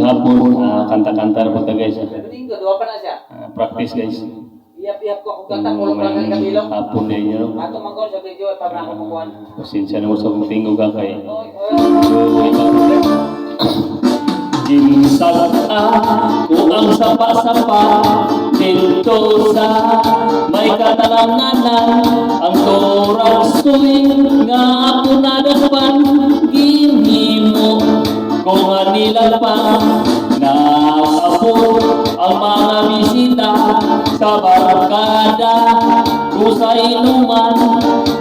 Ngapun uh, kanta-kanta po ta guys. Practice guys. Iyap-iyap ko kung kanta ko lang kami ilong. Hapon na inyo. Ato magkon sa video at para ako kuan. Pasensya na mo sa tingog ka kay. Jing ang sapa-sapa Tinto sa may katalanganan Ang toraw suling nga ako nadaspan kung anila pa. Nakapot ang mga bisita sa barkada. Kusay inuman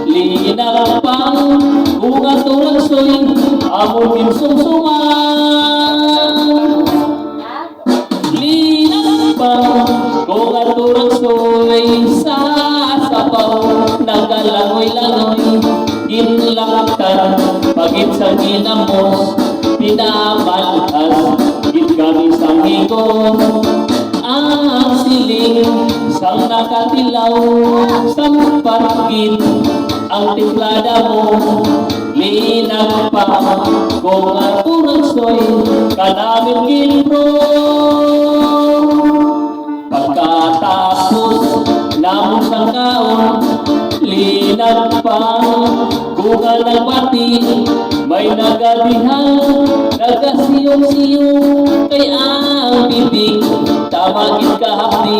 linaw pang kung atong suwing amon ginsumsuman Linang pa kung aturang soy sa sapaw Nagalangoy-langoy Ginlaktan Pagit sa ginamos Pinamalhas Ang siling Sang nakatilaw Sang parkit Ang timplada mo Linang pa. Kung aturang soy Kanamin ginro Pagkatapos ng isang kaon, linag pa. Bunga ng pati, may nagadihang, nagasiyong-siyong, kay ang আপনি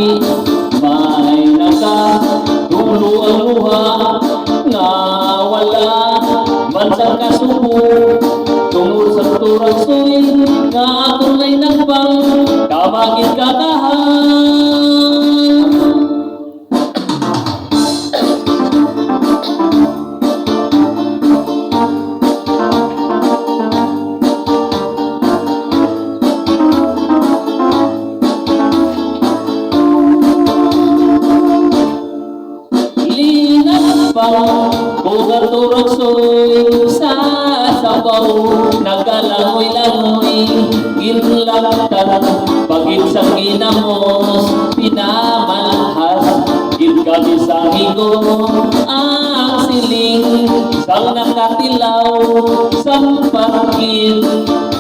Pa kung aturog soy sa sabaw Nagalangoy-langoy ginlaktan Pagit sa ginamos pinamalhas Gid kami sa higo ang siling Sang nakatilaw sang pagkit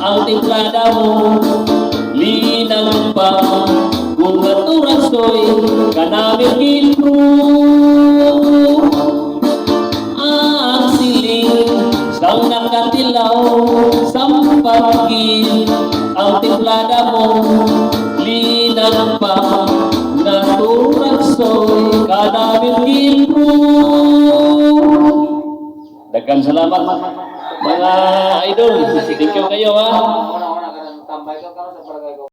Ang timplada mo linang pa kung aturang soy kanamit gilpro nakatilaw sang pagkit ang timplada mo linang pa naturang soy kanamit gilpro Dagan salamat mga idol. Thank you kayo ha.